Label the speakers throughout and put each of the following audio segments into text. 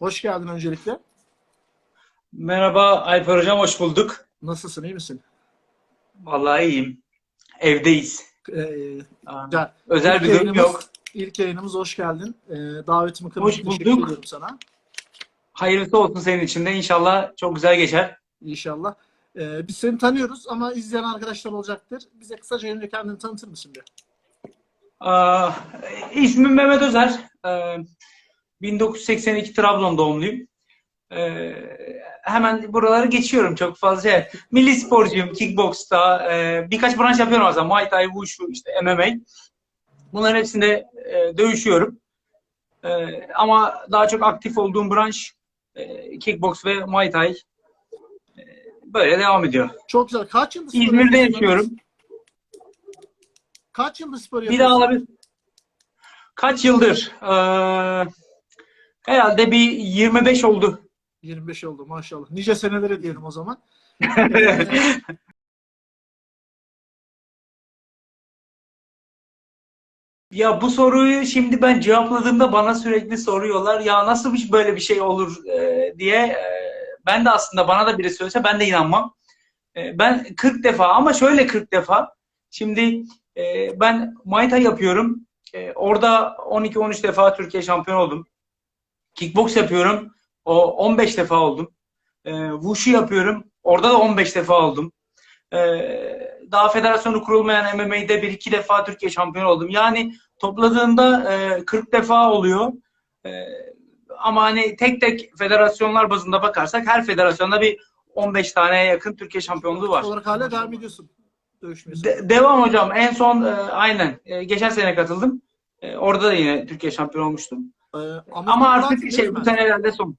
Speaker 1: Hoş geldin öncelikle.
Speaker 2: Merhaba Alper Hocam, hoş bulduk.
Speaker 1: Nasılsın, iyi misin?
Speaker 2: Vallahi iyiyim. Evdeyiz.
Speaker 1: Ee,
Speaker 2: Aa,
Speaker 1: güzel.
Speaker 2: Özel
Speaker 1: İlk
Speaker 2: bir durum yok.
Speaker 1: İlk yayınımız hoş geldin. Ee, davetimi kırmak için teşekkür
Speaker 2: bulduk.
Speaker 1: ediyorum sana.
Speaker 2: Hayırlısı olsun senin için de. İnşallah çok güzel geçer.
Speaker 1: İnşallah. Ee, biz seni tanıyoruz ama izleyen arkadaşlar olacaktır. Bize kısaca önce kendini tanıtır mısın bir?
Speaker 2: Aa, ismim Mehmet Özer. Ee, 1982 Trabzon doğumluyum. Ee, hemen buraları geçiyorum çok fazla. Milli sporcuyum, kickboksta. Ee, birkaç branş yapıyorum aslında. Muay Thai, Wushu, işte MMA. Bunların hepsinde e, dövüşüyorum. Ee, ama daha çok aktif olduğum branş e, kickboks ve Muay Thai. Ee, böyle devam ediyor.
Speaker 1: Çok güzel. Kaç yıldır spor
Speaker 2: İzmir'de yaşıyorum.
Speaker 1: Kaç yıldır spor
Speaker 2: Bir
Speaker 1: yapıyorsun?
Speaker 2: daha alabilir. Kaç yıldır? Ee, herhalde bir 25 oldu.
Speaker 1: 25 oldu maşallah. Nice senelere diyelim o zaman.
Speaker 2: Ya bu soruyu şimdi ben cevapladığımda bana sürekli soruyorlar. Ya nasıl bir böyle bir şey olur e, diye. E, ben de aslında bana da biri söylese ben de inanmam. E, ben 40 defa ama şöyle 40 defa. Şimdi e, ben Muay Thai yapıyorum. E, orada 12-13 defa Türkiye şampiyon oldum. Kickbox yapıyorum. O 15 defa oldum. E, Wushu yapıyorum. Orada da 15 defa oldum. E, daha federasyonu kurulmayan MMA'de bir iki defa Türkiye şampiyonu oldum. Yani topladığında e, 40 defa oluyor. E, ama hani tek tek federasyonlar bazında bakarsak her federasyonda bir 15 taneye yakın Türkiye şampiyonluğu var.
Speaker 1: olarak hala devam ediyorsun.
Speaker 2: De- devam hocam. En son e, aynen e, geçen sene katıldım. E, orada da yine Türkiye şampiyonu olmuştum.
Speaker 1: Ee,
Speaker 2: Ama artık şey bu sene herhalde son.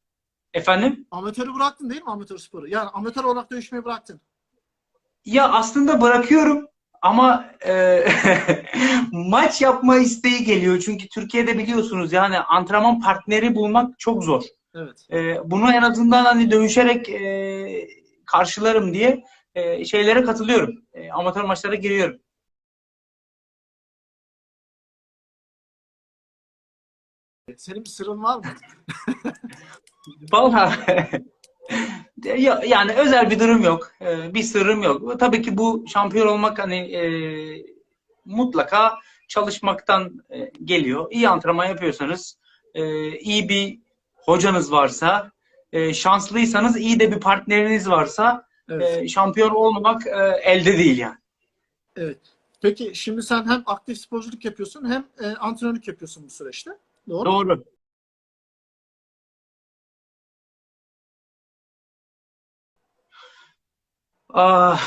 Speaker 2: Efendim?
Speaker 1: Amatörü bıraktın değil mi amatör sporu? Yani amatör olarak dövüşmeyi bıraktın.
Speaker 2: Ya aslında bırakıyorum ama e, maç yapma isteği geliyor. Çünkü Türkiye'de biliyorsunuz yani antrenman partneri bulmak çok zor.
Speaker 1: Evet.
Speaker 2: E, bunu en azından hani dövüşerek e, karşılarım diye e, şeylere katılıyorum. E, amatör maçlara giriyorum.
Speaker 1: Senin bir sırrın var mı?
Speaker 2: Vallahi ya- yani özel bir durum yok. E, bir sırrım yok. Tabii ki bu şampiyon olmak hani e, mutlaka çalışmaktan e, geliyor. İyi antrenman yapıyorsanız, e, iyi bir hocanız varsa, e, şanslıysanız iyi de bir partneriniz varsa
Speaker 1: Evet.
Speaker 2: e, şampiyon olmamak e, elde değil yani.
Speaker 1: Evet. Peki şimdi sen hem aktif sporculuk yapıyorsun hem e, antrenörlük yapıyorsun bu süreçte. Doğru.
Speaker 2: Doğru. Ah,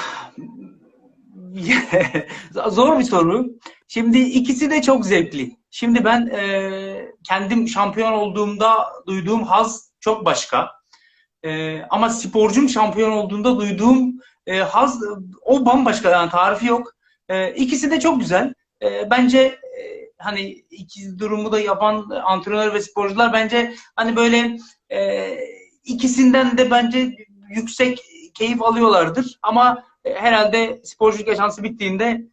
Speaker 2: zor bir soru. Şimdi ikisi de çok zevkli. Şimdi ben e, kendim şampiyon olduğumda duyduğum haz çok başka. E, ama sporcum şampiyon olduğunda duyduğum e, haz o bambaşka yani tarifi yok. E, ikisi de çok güzel. E, bence e, hani iki durumu da yapan antrenör ve sporcular bence hani böyle e, ikisinden de bence yüksek keyif alıyorlardır. Ama e, herhalde sporculuk yaşantısı bittiğinde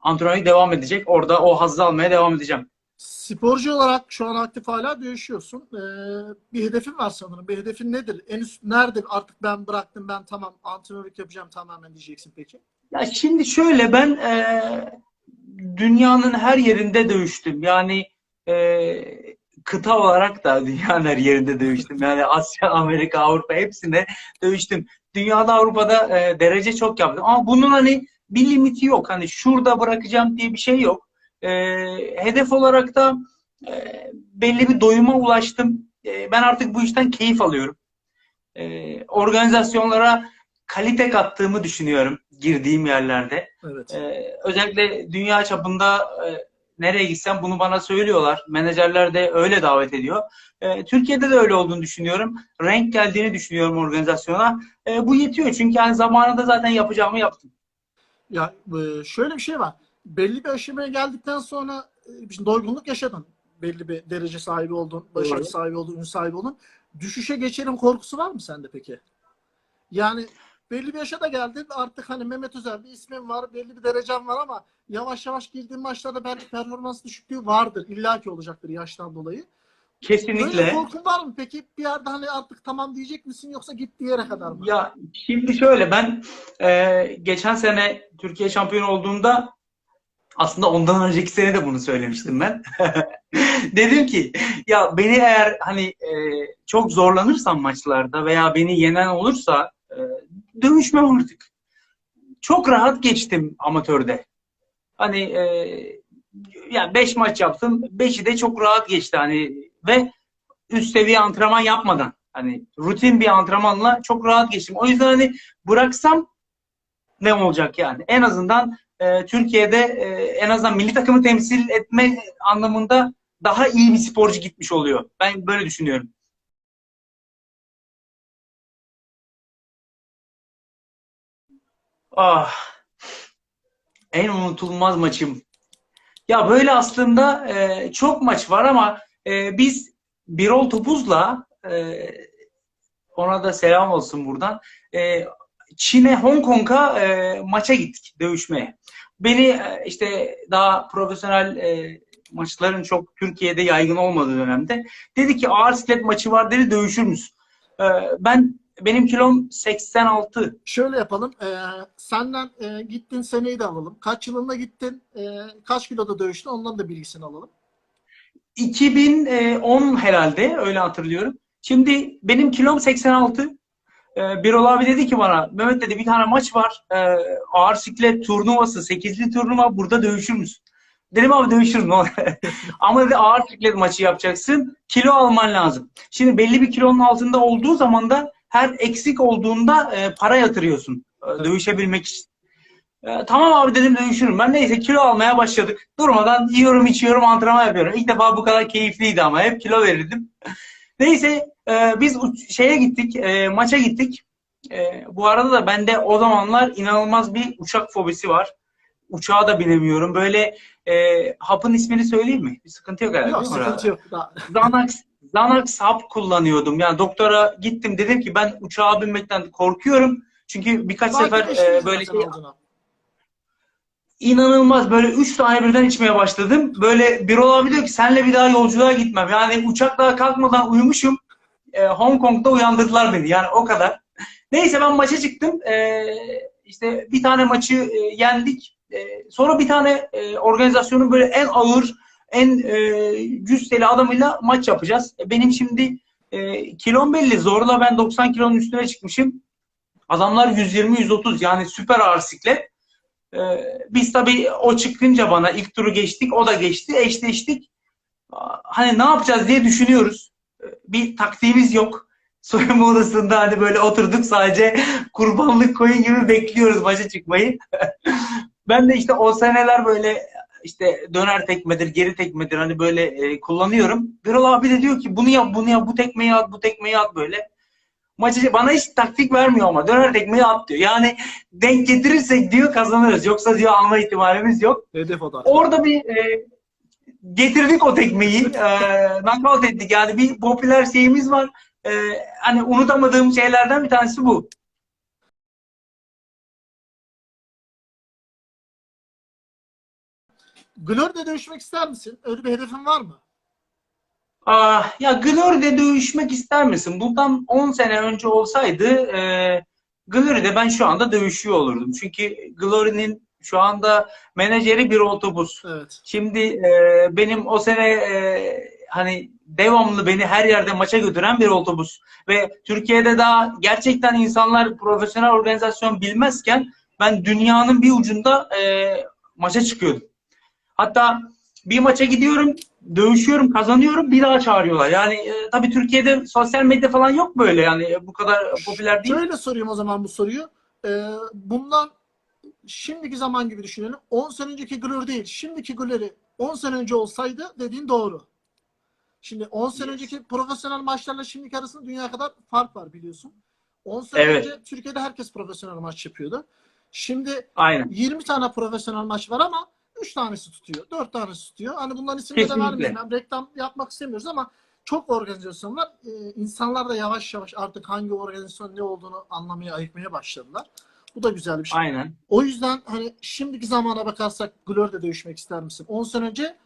Speaker 2: antrenörlük devam edecek. Orada o hazzı almaya devam edeceğim.
Speaker 1: Sporcu olarak şu an aktif hala dövüşüyorsun. Ee, bir hedefin var sanırım. Bir hedefin nedir? En üst nerede artık ben bıraktım ben tamam antrenörlük yapacağım tamamen diyeceksin peki?
Speaker 2: Ya şimdi şöyle ben e, dünyanın her yerinde dövüştüm. Yani e, kıta olarak da dünyanın her yerinde dövüştüm. Yani Asya, Amerika, Avrupa hepsinde dövüştüm. Dünyada, Avrupa'da e, derece çok yaptım. Ama bunun hani bir limiti yok. Hani şurada bırakacağım diye bir şey yok. E, hedef olarak da e, belli bir doyuma ulaştım. E, ben artık bu işten keyif alıyorum. E, organizasyonlara kalite kattığımı düşünüyorum girdiğim yerlerde.
Speaker 1: Evet.
Speaker 2: Ee, özellikle dünya çapında e, nereye gitsem bunu bana söylüyorlar. Menajerler de öyle davet ediyor. Ee, Türkiye'de de öyle olduğunu düşünüyorum. Renk geldiğini düşünüyorum organizasyona. Ee, bu yetiyor çünkü yani zamanında zaten yapacağımı yaptım.
Speaker 1: Ya e, şöyle bir şey var. Belli bir aşamaya geldikten sonra e, doygunluk yaşadın. Belli bir derece sahibi oldun, başarı
Speaker 2: Doğru.
Speaker 1: sahibi oldun, ün sahibi oldun. Düşüşe geçerim korkusu var mı sende peki? Yani belli bir yaşa da geldin artık hani Mehmet Özer bir ismin var, belli bir derecen var ama yavaş yavaş girdiğin maçlarda belki performans düşüklüğü vardır. İlla ki olacaktır yaştan dolayı.
Speaker 2: Kesinlikle.
Speaker 1: Böyle korkun var mı peki? Bir yerde hani artık tamam diyecek misin yoksa gittiği yere kadar mı?
Speaker 2: Ya şimdi şöyle ben e, geçen sene Türkiye şampiyonu olduğumda aslında ondan önceki sene de bunu söylemiştim ben. Dedim ki ya beni eğer hani e, çok zorlanırsam maçlarda veya beni yenen olursa e, dövüşmem artık. Çok rahat geçtim amatörde. Hani e, yani 5 maç yaptım. 5'i de çok rahat geçti hani ve üst seviye antrenman yapmadan hani rutin bir antrenmanla çok rahat geçtim. O yüzden hani bıraksam ne olacak yani? En azından e, Türkiye'de e, en azından milli takımı temsil etme anlamında daha iyi bir sporcu gitmiş oluyor. Ben böyle düşünüyorum. Ah. En unutulmaz maçım. Ya böyle aslında e, çok maç var ama e, biz Birol Topuz'la e, ona da selam olsun buradan. E, Çin'e, Hong Kong'a e, maça gittik dövüşmeye. Beni e, işte daha profesyonel e, maçların çok Türkiye'de yaygın olmadığı dönemde dedi ki ağır siklet maçı var dedi dövüşür müsün? E, ben benim kilom 86.
Speaker 1: Şöyle yapalım. Ee, senden e, gittin seneyi de alalım. Kaç yılında gittin? e, kaç kiloda dövüştün? Ondan da bilgisini alalım.
Speaker 2: 2010 herhalde öyle hatırlıyorum. Şimdi benim kilom 86. Ee, Birol abi dedi ki bana Mehmet dedi bir tane maç var. Ee, ağır siklet turnuvası 8'li turnuva burada dövüşür müsün? Dedim abi dövüşürüm. Ama dedi ağır siklet maçı yapacaksın. Kilo alman lazım. Şimdi belli bir kilonun altında olduğu zaman da her eksik olduğunda e, para yatırıyorsun. e, Dövüşebilmek için. E, tamam abi dedim dövüşürüm. Ben neyse kilo almaya başladık. Durmadan yiyorum içiyorum antrenman yapıyorum. İlk defa bu kadar keyifliydi ama hep kilo verirdim. Neyse e, biz şeye gittik, e, maça gittik. E, bu arada da bende o zamanlar inanılmaz bir uçak fobisi var. Uçağa da binemiyorum. Böyle e, hapın ismini söyleyeyim mi? Bir sıkıntı yok herhalde.
Speaker 1: Yok sıkıntı yok.
Speaker 2: Xanax, Xanax hap kullanıyordum. Yani doktora gittim dedim ki ben uçağa binmekten korkuyorum. Çünkü birkaç
Speaker 1: Belki
Speaker 2: sefer e, böyle şey inanılmaz böyle üç tane birden içmeye başladım. Böyle bir abi diyor ki senle bir daha yolculuğa gitmem. Yani uçak daha kalkmadan uyumuşum. Ee, Hong Kong'da uyandırdılar beni. Yani o kadar. Neyse ben maça çıktım. Ee, işte bir tane maçı e, yendik. Ee, sonra bir tane e, organizasyonun böyle en ağır, en e, cüsseli adamıyla maç yapacağız. E, Benim şimdi e, kilom belli. Zorla ben 90 kilonun üstüne çıkmışım. Adamlar 120-130 yani süper ağır siklet. Ee, biz tabii o çıkınca bana ilk turu geçtik, o da geçti, eşleştik. Hani ne yapacağız diye düşünüyoruz. Ee, Bir taktiğimiz yok. Soyunma odasında hani böyle oturduk sadece kurbanlık koyun gibi bekliyoruz maça çıkmayı. ben de işte o seneler böyle işte döner tekmedir, geri tekmedir hani böyle e, kullanıyorum. Birol abi de diyor ki bunu yap, bunu yap, bu tekmeyi at, bu tekmeyi at böyle. Maçı bana hiç taktik vermiyor ama döner tekmeyi at diyor. Yani denk getirirsek diyor kazanırız. Yoksa diyor alma ihtimalimiz yok.
Speaker 1: Hedef o da.
Speaker 2: Orada bir e, getirdik o tekmeyi. E, knockout ettik. Yani bir popüler şeyimiz var. E, hani unutamadığım şeylerden bir tanesi bu.
Speaker 1: Glory'de dövüşmek ister misin? Öyle bir hedefin var mı?
Speaker 2: Ah, ya Glory'de dövüşmek ister misin? Bundan 10 sene önce olsaydı e, Glory'de ben şu anda dövüşüyor olurdum. Çünkü Glory'nin şu anda menajeri bir otobüs.
Speaker 1: Evet.
Speaker 2: Şimdi e, benim o sene e, hani devamlı beni her yerde maça götüren bir otobüs ve Türkiye'de daha gerçekten insanlar profesyonel organizasyon bilmezken ben dünyanın bir ucunda e, maça çıkıyordum. Hatta bir maça gidiyorum, dövüşüyorum, kazanıyorum, bir daha çağırıyorlar. Yani e, tabii Türkiye'de sosyal medya falan yok böyle yani e, bu kadar popüler değil.
Speaker 1: Şöyle sorayım o zaman bu soruyu. Ee, bundan şimdiki zaman gibi düşünelim. 10 sene önceki Glory değil. Şimdiki Glory 10 sene önce olsaydı dediğin doğru. Şimdi 10 sene önceki profesyonel maçlarla şimdiki arasında dünya kadar fark var biliyorsun. 10 sene
Speaker 2: Evet.
Speaker 1: önce Türkiye'de herkes profesyonel maç yapıyordu. Şimdi
Speaker 2: Aynen.
Speaker 1: 20 tane profesyonel maç var ama 3 tanesi tutuyor, 4 tanesi tutuyor. Hani bunların isimleri de vermeyelim. Reklam yapmak istemiyoruz ama çok organizasyon var. Ee, insanlar da yavaş yavaş artık hangi organizasyon ne olduğunu anlamaya, ayıkmaya başladılar. Bu da güzel bir şey.
Speaker 2: Aynen.
Speaker 1: O yüzden hani şimdiki zamana bakarsak Glory'de dövüşmek ister misin? 10 sene önce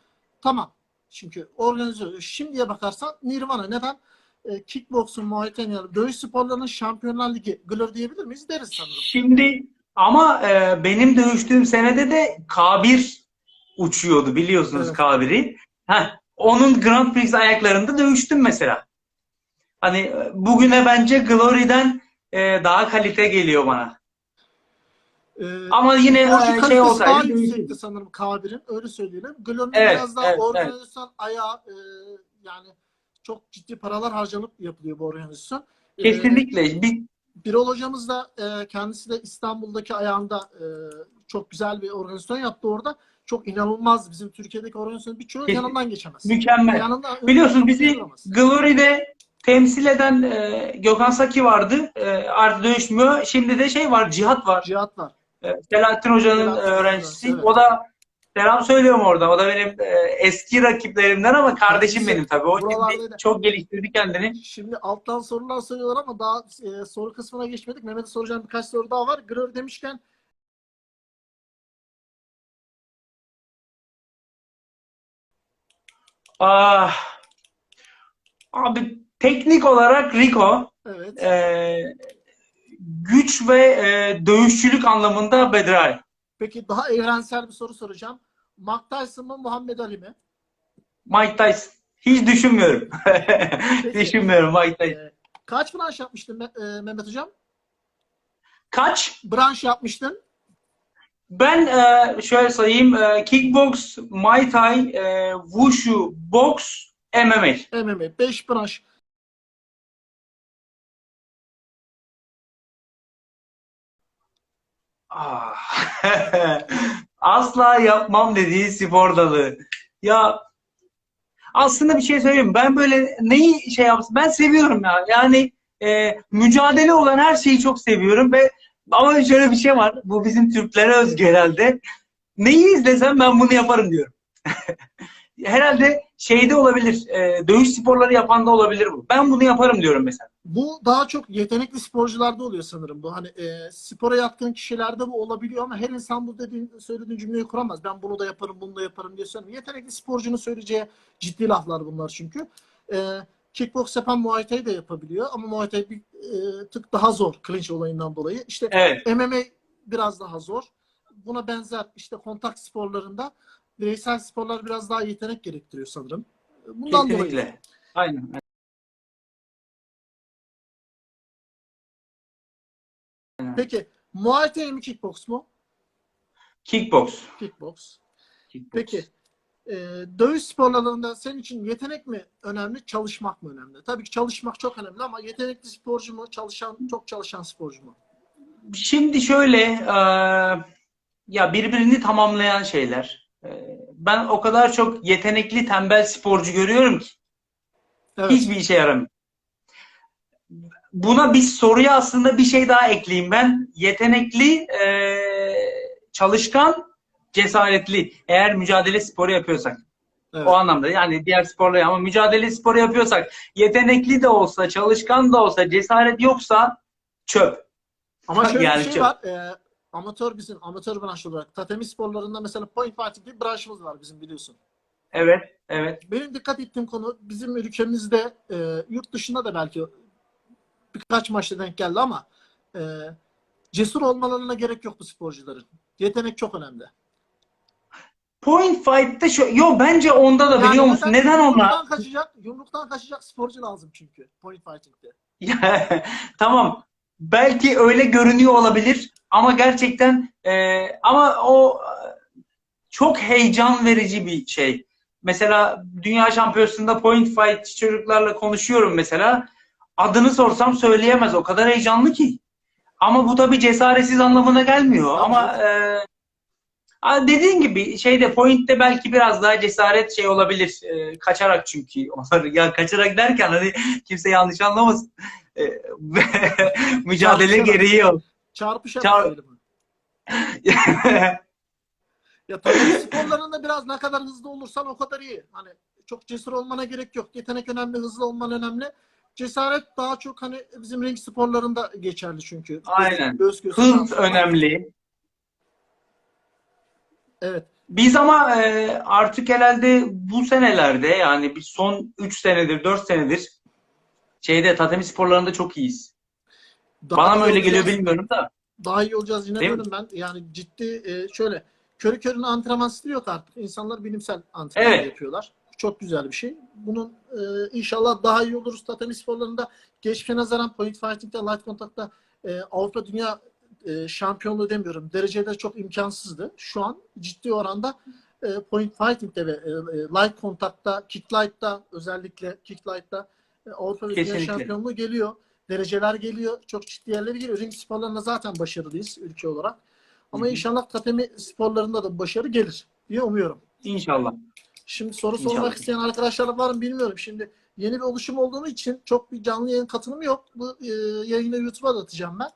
Speaker 1: tamam. Çünkü organize Şimdiye bakarsan Nirvana. Neden? E, kickboksun, Muay Thai yani dövüş sporlarının Şampiyonlar Ligi. Glor diyebilir miyiz? Deriz sanırım.
Speaker 2: Şimdi ama e, benim dövüştüğüm senede de K1 uçuyordu biliyorsunuz
Speaker 1: Evet.
Speaker 2: K1'i. Heh, onun Grand Prix ayaklarında dövüştüm mesela. Hani e, bugüne bence Glory'den e, daha kalite geliyor bana.
Speaker 1: E,
Speaker 2: Ama yine e, şey
Speaker 1: kalitesi daha
Speaker 2: olsaydı
Speaker 1: yüksekti sanırım K1'in. Öyle söyleyelim. Glor'un
Speaker 2: Evet,
Speaker 1: biraz daha
Speaker 2: evet,
Speaker 1: organizasyon ayağı e, yani çok ciddi paralar harcanıp yapılıyor bu organizasyon. E,
Speaker 2: Kesinlikle. Bir,
Speaker 1: Birol hocamız da e, kendisi de İstanbul'daki ayağında e, çok güzel bir organizasyon yaptı orada. Çok inanılmaz bizim Türkiye'deki organizasyonun birçoğu
Speaker 2: Kesin-
Speaker 1: yanından geçemez.
Speaker 2: mükemmel.
Speaker 1: Yanında,
Speaker 2: Biliyorsunuz bizi
Speaker 1: duramaz.
Speaker 2: Glory'de temsil eden e, Gökhan Saki vardı. E, artık dövüşmüyor. Şimdi de şey var, Cihat var.
Speaker 1: Cihat var.
Speaker 2: E, Selahattin Hoca'nın
Speaker 1: Selahattin
Speaker 2: öğrencisi.
Speaker 1: evet.
Speaker 2: O da selam söylüyorum orada. O da benim e, eski rakiplerimden ama kardeşim
Speaker 1: Kendisi
Speaker 2: benim tabii. O şimdi çok geliştirdi kendini.
Speaker 1: Şimdi alttan sorular soruyorlar ama daha e, soru kısmına geçmedik. Mehmet'e soracağım birkaç soru daha var. Glor demişken
Speaker 2: Ah, abi teknik olarak Rico,
Speaker 1: evet.
Speaker 2: e, güç ve e, dövüşçülük anlamında Bedray.
Speaker 1: Peki daha evrensel bir soru soracağım. Mike Tyson mı Muhammed Ali mi?
Speaker 2: Mike Tyson. Hiç düşünmüyorum.
Speaker 1: Peki.
Speaker 2: düşünmüyorum Mike Tyson.
Speaker 1: E, kaç branş yapmıştın Me- e, Mehmet hocam?
Speaker 2: Kaç?
Speaker 1: Branş yapmıştın.
Speaker 2: Ben e, şöyle sayayım. E, kickbox, Muay Thai, e, Wushu, box, MMA.
Speaker 1: MMA 5 branş.
Speaker 2: Ah. Asla yapmam dediği spor dalı. Ya aslında bir şey söyleyeyim. Ben böyle neyi şey yapsın? Ben seviyorum ya. Yani e, mücadele olan her şeyi çok seviyorum ve ama şöyle bir şey var. Bu bizim Türklere özgü herhalde. Neyi izlesem ben bunu yaparım diyorum. Herhalde şeyde olabilir. e, dövüş sporları yapan da olabilir bu. Ben bunu yaparım diyorum mesela.
Speaker 1: Bu daha çok yetenekli sporcularda oluyor sanırım bu. Hani e, spora yatkın kişilerde bu olabiliyor ama her insan bu dediğin söylediğin cümleyi kuramaz. Ben bunu da yaparım, bunu da yaparım diye söylemiyor. Yetenekli sporcunun söyleyeceği ciddi laflar bunlar çünkü. E, kickbox yapan Muay Thai de yapabiliyor ama Muay Thai bir e, tık daha zor clinch olayından dolayı. İşte
Speaker 2: Evet.
Speaker 1: MMA biraz daha zor. Buna benzer işte kontak sporlarında bireysel sporlar biraz daha yetenek gerektiriyor sanırım. Bundan dolayı.
Speaker 2: Kesinlikle. Aynen.
Speaker 1: Peki Muay Thai mi kickbox mu?
Speaker 2: Kickbox.
Speaker 1: Kickbox.
Speaker 2: Kickbox.
Speaker 1: Peki e, dövüş sporlarında senin için yetenek mi önemli, çalışmak mı önemli? Tabii ki çalışmak çok önemli ama yetenekli sporcu mu, çalışan çok çalışan sporcu mu?
Speaker 2: Şimdi şöyle e, ya birbirini tamamlayan şeyler. E, ben o kadar çok yetenekli tembel sporcu görüyorum ki
Speaker 1: Evet.
Speaker 2: hiçbir işe yaramıyor. Buna bir soruya aslında bir şey daha ekleyeyim ben. Yetenekli, e, çalışkan, cesaretli. Eğer mücadele sporu yapıyorsak.
Speaker 1: evet.
Speaker 2: O anlamda yani diğer sporları ama mücadele sporu yapıyorsak yetenekli de olsa, çalışkan da olsa, cesaret yoksa çöp.
Speaker 1: Ama şöyle
Speaker 2: Yani
Speaker 1: bir şey
Speaker 2: çok-
Speaker 1: var. e, amatör bizim amatör branş olarak tatemi sporlarında mesela point fighting bir branşımız var bizim biliyorsun.
Speaker 2: Evet, evet.
Speaker 1: Benim dikkat ettiğim konu bizim ülkemizde e, yurt dışında da belki birkaç maçta denk geldi ama e, cesur olmalarına gerek yok bu sporcuların. Yetenek çok önemli.
Speaker 2: Point fight'ta şu, yo bence onda da
Speaker 1: Yani
Speaker 2: biliyor musun? Neden onlar?
Speaker 1: Yumruktan kaçacak, yumruktan kaçacak sporcu lazım çünkü point fighting'de.
Speaker 2: Tamam. Belki öyle görünüyor olabilir ama gerçekten e, ama o e, çok heyecan verici bir şey. Mesela dünya şampiyonasında point fight çocuklarla konuşuyorum mesela. Adını sorsam söyleyemez. O kadar heyecanlı ki. Ama bu tabii cesaretsiz anlamına gelmiyor. Ama e, dediğin gibi şeyde point'te belki biraz daha cesaret şey olabilir. E, kaçarak çünkü. Onlar, ya kaçarak derken hani kimse yanlış anlamasın. E, mücadele
Speaker 1: Çarpışarak.
Speaker 2: gereği yok.
Speaker 1: Çarpışarak
Speaker 2: Çar-
Speaker 1: diyelim. Ya tabii sporlarında biraz ne kadar hızlı olursan o kadar iyi. Hani çok cesur olmana gerek yok. Yetenek önemli, hızlı olman önemli. Cesaret daha çok hani bizim ring sporlarında geçerli çünkü.
Speaker 2: Aynen.
Speaker 1: Göz göze
Speaker 2: Hız önemli.
Speaker 1: Evet.
Speaker 2: Biz ama e, artık herhalde bu senelerde yani bir son 3 senedir 4 senedir şeyde tatemi sporlarında çok iyiyiz.
Speaker 1: Daha
Speaker 2: Bana mı öyle geliyor bilmiyorum da.
Speaker 1: Daha iyi olacağız diyorum ben. Yani ciddi e, şöyle körü körüne antrenman yok artık. İnsanlar bilimsel antrenman
Speaker 2: Evet.
Speaker 1: yapıyorlar. Çok güzel bir şey. Bunun e, inşallah daha iyi oluruz. Tatami sporlarında geçmişe nazaran point fighting'de, light contact'ta e, Avrupa Dünya e, şampiyonluğu demiyorum. Dereceler çok imkansızdı. Şu an ciddi oranda e, point fighting'de ve e, e, light contact'ta, kick light'ta özellikle kick light'ta e, Avrupa
Speaker 2: Kesinlikle.
Speaker 1: şampiyonluğu geliyor. Dereceler geliyor. Çok ciddi yerlere geliyor. Ring sporlarında zaten başarılıyız ülke olarak. Ama
Speaker 2: Hı hı.
Speaker 1: inşallah tatemi sporlarında da başarı gelir diye umuyorum.
Speaker 2: İnşallah.
Speaker 1: Şimdi soru
Speaker 2: İnşallah.
Speaker 1: sormak isteyen arkadaşlar var mı bilmiyorum. Şimdi yeni bir oluşum olduğu için çok bir canlı yayın katılımı yok. Bu e, yayını YouTube'a da atacağım ben.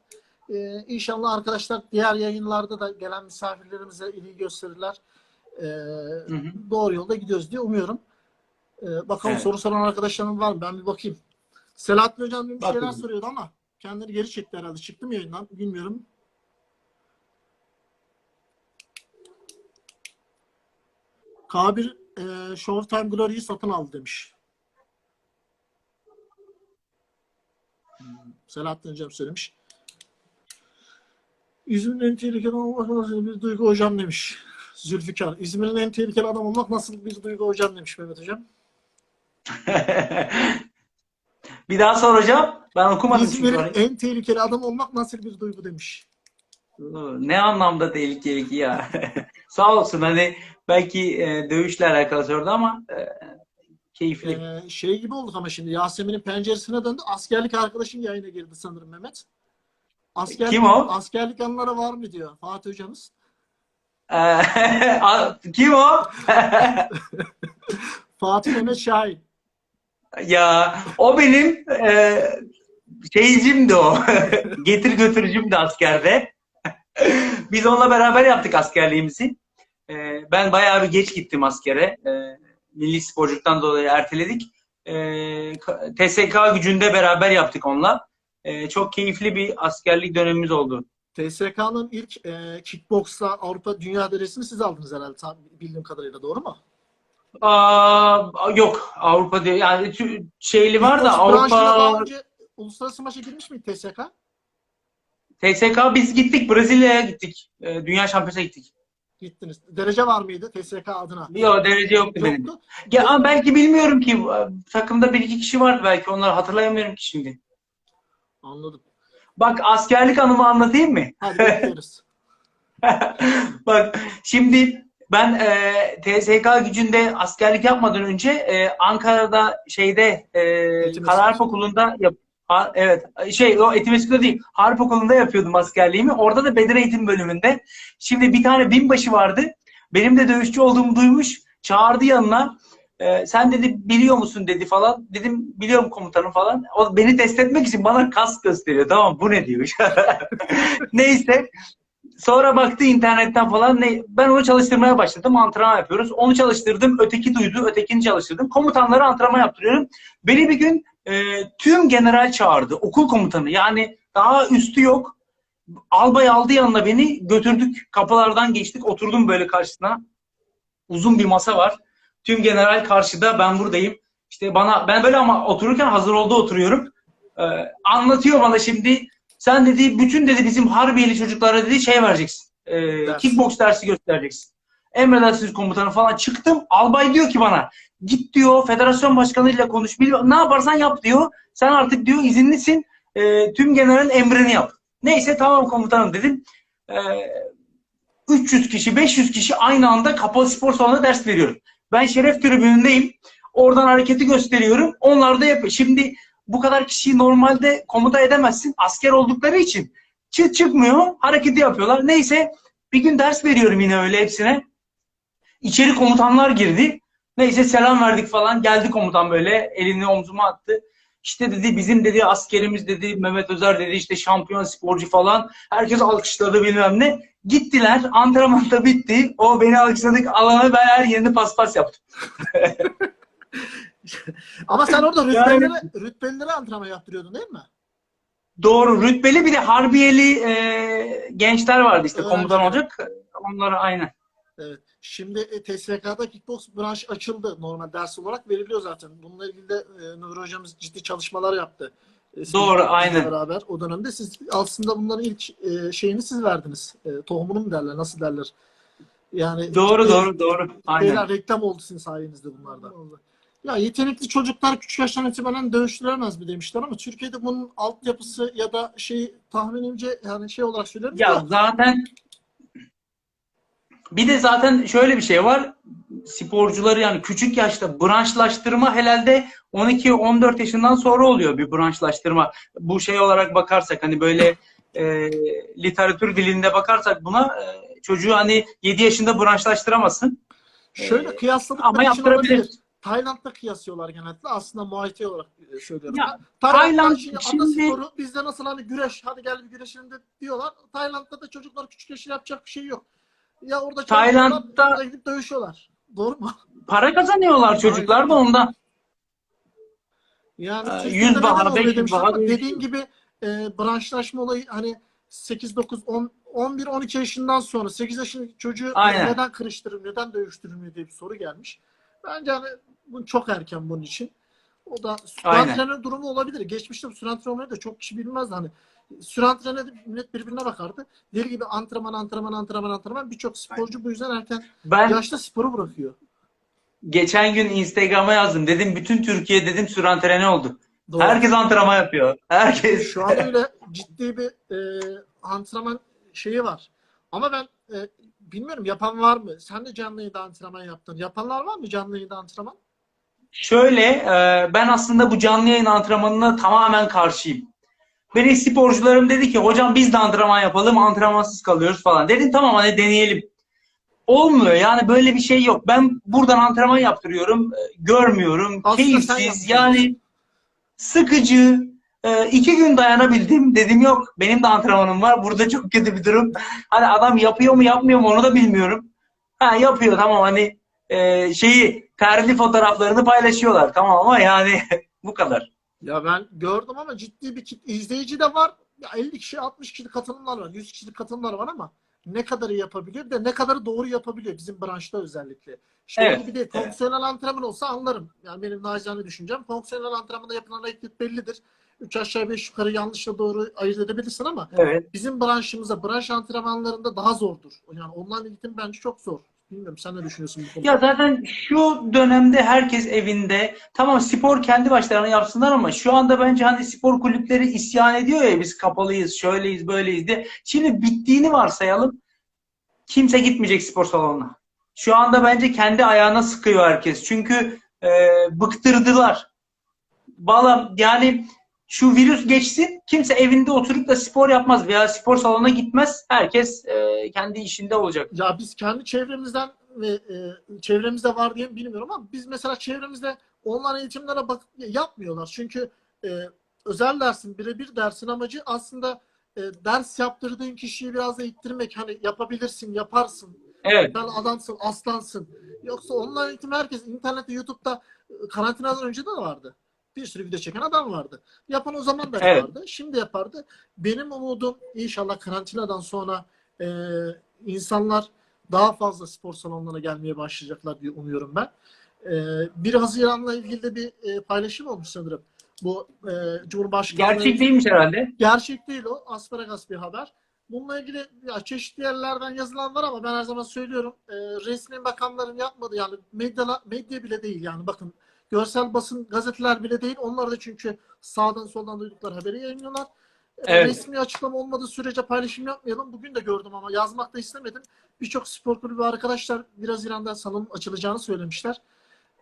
Speaker 1: E, inşallah arkadaşlar diğer yayınlarda da gelen misafirlerimize ilgi gösterirler. E,
Speaker 2: Hı hı.
Speaker 1: doğru yolda gidiyoruz diye umuyorum. E, bakalım
Speaker 2: Evet.
Speaker 1: soru soran arkadaşlarım var mı? Ben bir bakayım. Selahattin Hocam bir
Speaker 2: Bak
Speaker 1: şeyler soruyordu ama kendini geri çekti herhalde. Çıktı mı yayından? Bilmiyorum. Kabir e, Showtime Glory'yi satın aldı demiş. Hmm, Selahattin Hocam söylemiş. İzmir'in en tehlikeli olmak nasıl bir duygu hocam demiş. Zülfikar. İzmir'in en tehlikeli adam olmak nasıl bir duygu hocam demiş Mehmet Hocam.
Speaker 2: bir daha soracağım. Ben okumadım çünkü
Speaker 1: İzmir'in
Speaker 2: orayı.
Speaker 1: en tehlikeli adam olmak nasıl bir duygu demiş.
Speaker 2: Ne anlamda tehlikeli ki ya? Sağ olsun hani belki e, dövüşle alakalı sordu ama e, keyifli.
Speaker 1: Ee, şey gibi olduk ama şimdi Yasemin'in penceresine döndü. Askerlik arkadaşın yayına girdi sanırım Mehmet. Askerlik,
Speaker 2: Kim o?
Speaker 1: Askerlik anıları var mı diyor Fatih hocamız.
Speaker 2: Ee, Kim o?
Speaker 1: Fatih Mehmet Şahin.
Speaker 2: Ya o benim e, şeycimdi o. Getir götürücümdü askerde. Biz onunla beraber yaptık askerliğimizi. E, ben bayağı bir geç gittim askere. E, milli sporculuktan dolayı erteledik. E, TSK gücünde beraber yaptık onunla. E, çok keyifli bir askerlik dönemimiz oldu.
Speaker 1: TSK'nın ilk e, kickboxla Avrupa Dünya derecesini siz aldınız herhalde tam bildiğim kadarıyla doğru mu?
Speaker 2: Aa, yok Avrupa değil. Yani şeyli var da
Speaker 1: branşına daha
Speaker 2: Avrupa
Speaker 1: önce uluslararası maça girmiş miydi TSK?
Speaker 2: TSK biz gittik Brezilya'ya gittik. E, Dünya şampiyonasına gittik.
Speaker 1: Gittiniz. Derece var mıydı TSK adına?
Speaker 2: Yok derece yoktu benim.
Speaker 1: Yoktu.
Speaker 2: Ya ama belki bilmiyorum ki e, takımda bir iki kişi vardı belki onları hatırlayamıyorum ki şimdi.
Speaker 1: Anladım.
Speaker 2: Bak askerlik anımı anlatayım mı?
Speaker 1: Hadi bekliyoruz.
Speaker 2: Bak şimdi ben e, TSK gücünde askerlik yapmadan önce e, Ankara'da şeyde e,
Speaker 1: Eğitim
Speaker 2: Kara Harp
Speaker 1: Enstitüsü.
Speaker 2: Okulu'nda yap Ha- evet şey o eğitim enstitüsü değil Harp Okulu'nda yapıyordum askerliğimi. Orada da beden eğitim bölümünde. Şimdi bir tane binbaşı vardı. Benim de dövüşçü olduğumu duymuş. Çağırdı yanına. E, sen dedi biliyor musun dedi falan. Dedim biliyorum komutanım falan. O beni test etmek için bana kas gösteriyor. Tamam bu ne diyor. Neyse Sonra baktı internetten falan ne ben onu çalıştırmaya başladım. Antrenman yapıyoruz. Onu çalıştırdım. Öteki duydu. Ötekini çalıştırdım. Komutanlara antrenman yaptırıyorum. Beni bir gün e, tüm general çağırdı. Okul komutanı. Yani daha üstü yok. Albay aldı yanına beni. Götürdük. Kapılardan geçtik. Oturdum böyle karşısına. Uzun bir masa var. Tüm general karşıda. Ben buradayım. İşte bana ben böyle ama otururken hazır oldu oturuyorum. E, anlatıyor bana şimdi sen dedi bütün dedi bizim Harbiyeli çocuklara dedi şey vereceksin. E,
Speaker 1: Ders.
Speaker 2: kickbox dersi göstereceksin. Emredersiniz komutanı falan çıktım. Albay diyor ki bana git diyor federasyon başkanıyla konuş. Ne yaparsan yap diyor. Sen artık diyor izinlisin. E, tüm generalin emrini yap. Neyse tamam komutanım dedim. E, 300 kişi 500 kişi aynı anda kapalı spor salonunda ders veriyorum. Ben şeref tribünündeyim. Oradan hareketi gösteriyorum. Onlar da yapıyor. Şimdi bu kadar kişiyi normalde komuta edemezsin. Asker oldukları için. Çıt çıkmıyor. Hareketi yapıyorlar. Neyse bir gün ders veriyorum yine öyle hepsine. İçeri komutanlar girdi. Neyse selam verdik falan. Geldi komutan böyle elini omzuma attı. İşte dedi bizim dedi askerimiz dedi Mehmet Özer dedi işte şampiyon sporcu falan. Herkes alkışladı bilmem ne. Gittiler. Antrenman da bitti. O beni alkışladık. Alana ben her yerini paspas yaptım.
Speaker 1: Ama sen orada
Speaker 2: Yani-
Speaker 1: rütbelilere, rütbelilere antrenman yaptırıyordun değil mi?
Speaker 2: Doğru. Rütbeli bir de harbiyeli e, gençler vardı işte komutan olacak. Onlara aynen.
Speaker 1: Evet. Şimdi e, TSK'da kickbox branş açıldı. Normal ders olarak veriliyor zaten. Bununla ilgili de e, Nuri hocamız ciddi çalışmalar yaptı. E,
Speaker 2: Doğru, aynen.
Speaker 1: Beraber o dönemde siz aslında bunların ilk e, şeyini siz verdiniz. E, tohumunu mu derler, nasıl derler? Yani
Speaker 2: Doğru doğru doğru. Aynen.
Speaker 1: Şeyler, reklam oldu sizin sayenizde bunlarda. Ya yetenekli çocuklar küçük yaştan itibaren dövüştüremez mi demişler ama Türkiye'de bunun altyapısı ya da şey tahminimce yani şey olarak söylüyorum.
Speaker 2: Ya
Speaker 1: da-
Speaker 2: zaten bir de zaten şöyle bir şey var. Sporcuları yani küçük yaşta branşlaştırma herhalde 12-14 yaşından sonra oluyor bir branşlaştırma. Bu şey olarak bakarsak hani böyle e, literatür dilinde bakarsak buna e, çocuğu hani 7 yaşında branşlaştıramazsın.
Speaker 1: Şöyle
Speaker 2: Ee,
Speaker 1: kıyasladıkları
Speaker 2: ama yaptırabilir.
Speaker 1: olabilir. Tayland'da kıyaslıyorlar genellikle. Aslında Muay Thai olarak e, söylüyorum.
Speaker 2: Ya, Tayland
Speaker 1: şimdi,
Speaker 2: şimdi-
Speaker 1: atasporu bizde nasıl hani güreş hadi gel bir güreşelim de diyorlar. Tayland'da da çocuklar küçük yaşta yapacak bir şey yok. Ya orada
Speaker 2: Tayland'da-
Speaker 1: orada gidip dövüşüyorlar. Doğru mu?
Speaker 2: Para kazanıyorlar çocuklar da ondan.
Speaker 1: Yani
Speaker 2: Ee,
Speaker 1: Türkiye'de
Speaker 2: 100
Speaker 1: neden
Speaker 2: bahar,
Speaker 1: olmuyor
Speaker 2: 500
Speaker 1: demişler
Speaker 2: bahar.
Speaker 1: Dediğin gibi e, branşlaşma olayı hani 8, 9, 10, 11, 12 yaşından sonra 8 yaşındaki çocuğu
Speaker 2: Aynen.
Speaker 1: neden kırıştırılmıyor, neden dövüştürülmüyor diye bir soru gelmiş. Bence hani bu çok erken bunun için. O da antrenör durumu olabilir. Geçmişte antrenörü de çok kişi bilmezdi. Hani süre antrenörü de millet birbirine bakardı. Deli gibi antrenman, antrenman, antrenman, antrenman. Birçok sporcu bu yüzden erken
Speaker 2: Ben
Speaker 1: yaşta sporu bırakıyor.
Speaker 2: geçen gün Instagram'a yazdım. Dedim bütün Türkiye dedim sürü antrenörü oldu.
Speaker 1: Doğru.
Speaker 2: Herkes antrenman yapıyor. Herkes.
Speaker 1: Şu an öyle ciddi bir e, antrenman şeyi var. Ama ben e, bilmiyorum yapan var mı? Sen de canlı yayında antrenman yaptın. Yapanlar var mı canlı yayında antrenman?
Speaker 2: Şöyle e, ben aslında bu canlı yayın antrenmanına tamamen karşıyım. Benim sporcularım dedi ki hocam biz de antrenman yapalım antrenmansız kalıyoruz falan. Dedim tamam hadi deneyelim. Olmuyor yani böyle bir şey yok. Ben buradan antrenman yaptırıyorum. e, Görmüyorum.
Speaker 1: Aslında
Speaker 2: keyifsiz yani sıkıcı. E, iki gün dayanabildim. Dedim yok benim de antrenmanım var. Burada çok kötü bir durum. Hani adam yapıyor mu yapmıyor mu onu da bilmiyorum. Ha yapıyor tamam hani e, şeyi terli fotoğraflarını paylaşıyorlar tamam ama yani bu kadar.
Speaker 1: Ya ben gördüm ama ciddi bir izleyici de var. Ya 50 kişi 60 kişilik katılımlar var. 100 kişilik katılımlar var ama ne kadarı yapabiliyor bir de ne kadarı doğru yapabiliyor bizim branşta özellikle. Şöyle
Speaker 2: Evet,
Speaker 1: gibi değil. Fonksiyonel antrenman olsa anlarım. Yani benim nacizane düşüncem. Fonksiyonel antrenmanda yapılan hareket bellidir. 3 aşağı 5 yukarı yanlışla doğru ayırt edebilirsin ama
Speaker 2: Evet.
Speaker 1: bizim branşımıza, branş antrenmanlarında daha zordur. Yani online eğitim bence çok zor. Bilmiyorum sen ne düşünüyorsun bu konuda?
Speaker 2: Ya zaten şu dönemde herkes evinde. Tamam spor kendi başlarına yapsınlar ama şu anda bence hani spor kulüpleri isyan ediyor ya biz kapalıyız, şöyleyiz, böyleyiz diye. Şimdi bittiğini varsayalım. Kimse gitmeyecek spor salonuna. Şu anda bence kendi ayağına sıkıyor herkes. Çünkü e, bıktırdılar. Valla yani şu virüs geçsin kimse evinde oturup da spor yapmaz veya spor salonuna gitmez. Herkes e, kendi işinde olacak.
Speaker 1: Ya biz kendi çevremizden ve e, çevremizde var diye bilmiyorum ama biz mesela çevremizde online eğitimlere bak yapmıyorlar. Çünkü e, özel dersin, birebir dersin amacı aslında e, ders yaptırdığın kişiyi biraz da ittirmek. Hani yapabilirsin, yaparsın.
Speaker 2: Evet.
Speaker 1: Sen adamsın, aslansın. Yoksa online eğitim herkes internette, YouTube'da e, karantinadan önce de vardı. Bir sürü video çeken adam vardı. Yapan o zaman da
Speaker 2: Evet.
Speaker 1: yapardı. Şimdi yapardı. Benim umudum inşallah karantinadan sonra e, insanlar daha fazla spor salonlarına gelmeye başlayacaklar diye umuyorum ben. E, 1 Haziran'la ilgili de bir e, paylaşım olmuş sanırım. Bu e, Cumhurbaşkanlığı
Speaker 2: Gerçek değilmiş herhalde.
Speaker 1: Gerçek değil o. Asparagas bir haber. Bununla ilgili ya çeşitli yerlerden yazılan var ama ben her zaman söylüyorum e, resmi bakanların yapmadığı yani medya, medya bile değil yani bakın görsel basın gazeteler bile değil onlar da çünkü sağdan soldan duydukları haberi yayınlıyorlar. E,
Speaker 2: Evet.
Speaker 1: Resmi açıklama olmadığı sürece paylaşım yapmayalım. Bugün de gördüm ama yazmak da istemedim. Birçok spor kulübü arkadaşlar biraz İran'da salon açılacağını söylemişler.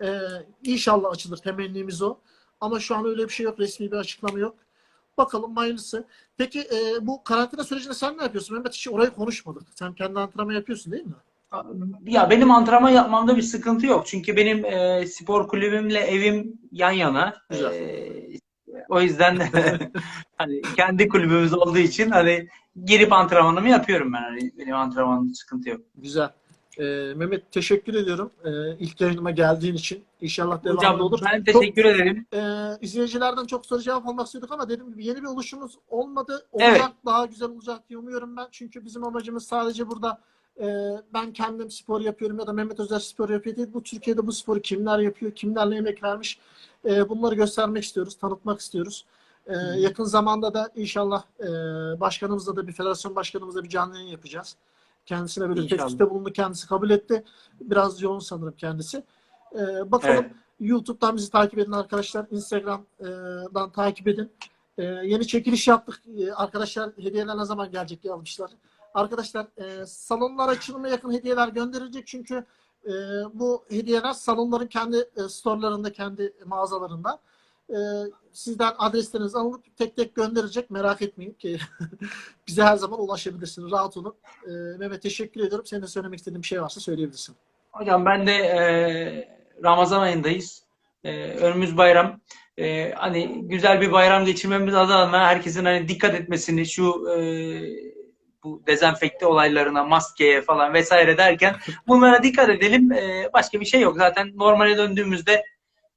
Speaker 1: E, inşallah açılır. Temennimiz o. Ama şu an öyle bir şey yok. Resmi bir açıklama yok. Bakalım hayırlısı. Peki e, bu karantina sürecinde sen ne yapıyorsun? Mehmet hiç orayı konuşmadık. Sen kendi antrenman yapıyorsun değil mi?
Speaker 2: Ya benim antrenman yapmamda bir sıkıntı yok. Çünkü benim e, spor kulübümle evim yan yana.
Speaker 1: Güzel.
Speaker 2: E, o yüzden hani kendi kulübümüz olduğu için hani girip antrenmanımı yapıyorum ben. Hani benim antrenmanımda sıkıntı yok.
Speaker 1: Güzel. E, Mehmet teşekkür ediyorum. E, ilk yayınıma geldiğin için. İnşallah devamlı
Speaker 2: Hocam
Speaker 1: olur.
Speaker 2: ben
Speaker 1: Çok-
Speaker 2: teşekkür ederim.
Speaker 1: e, izleyicilerden çok soru cevap almak istiyorduk ama dediğim gibi yeni bir oluşumuz olmadı. Olacak
Speaker 2: Evet.
Speaker 1: daha güzel olacak diye umuyorum ben. Çünkü bizim amacımız sadece burada e, ben kendim spor yapıyorum ya da Mehmet Özer spor yapıyor değil. Bu Türkiye'de bu sporu kimler yapıyor, kimlerle emek vermiş e, bunları göstermek istiyoruz, tanıtmak istiyoruz. E, yakın zamanda da inşallah e, başkanımızla da bir federasyon başkanımızla bir canlı yayın yapacağız. Kendisine böyle teklifte bulundu. Kendisi kabul etti. Biraz yoğun sanırım kendisi. E, bakalım
Speaker 2: Evet.
Speaker 1: YouTube'dan bizi takip edin arkadaşlar. Instagram'dan takip edin. E, yeni çekiliş yaptık. E, arkadaşlar hediyeler ne zaman gelecek diye almışlar. Arkadaşlar e, salonlar açılımına yakın hediyeler gönderilecek çünkü e, bu hediyeler salonların kendi e, storelarında, kendi mağazalarında. E, sizden adresleriniz alınıp tek tek gönderilecek. Merak etmeyin ki bize her zaman ulaşabilirsiniz. Rahat olun. E, Mehmet teşekkür ediyorum. Senin de söylemek istediğin bir şey varsa söyleyebilirsin.
Speaker 2: Hocam ben de e, Ramazan ayındayız. E, önümüz bayram. E, hani güzel bir bayram geçirmemiz adına herkesin hani dikkat etmesini şu e, bu dezenfekte olaylarına, maskeye falan vesaire derken bunlara dikkat edelim. E, başka bir şey yok. Zaten normale döndüğümüzde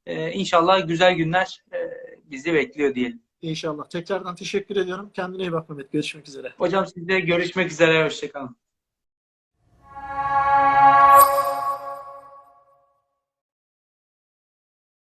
Speaker 2: e, inşallah güzel günler e, bizi bekliyor diyelim.
Speaker 1: İnşallah. Tekrardan teşekkür ediyorum. Kendine iyi bak Mehmet. Görüşmek üzere.
Speaker 2: Hocam sizle görüşmek üzere. Hoşçakalın.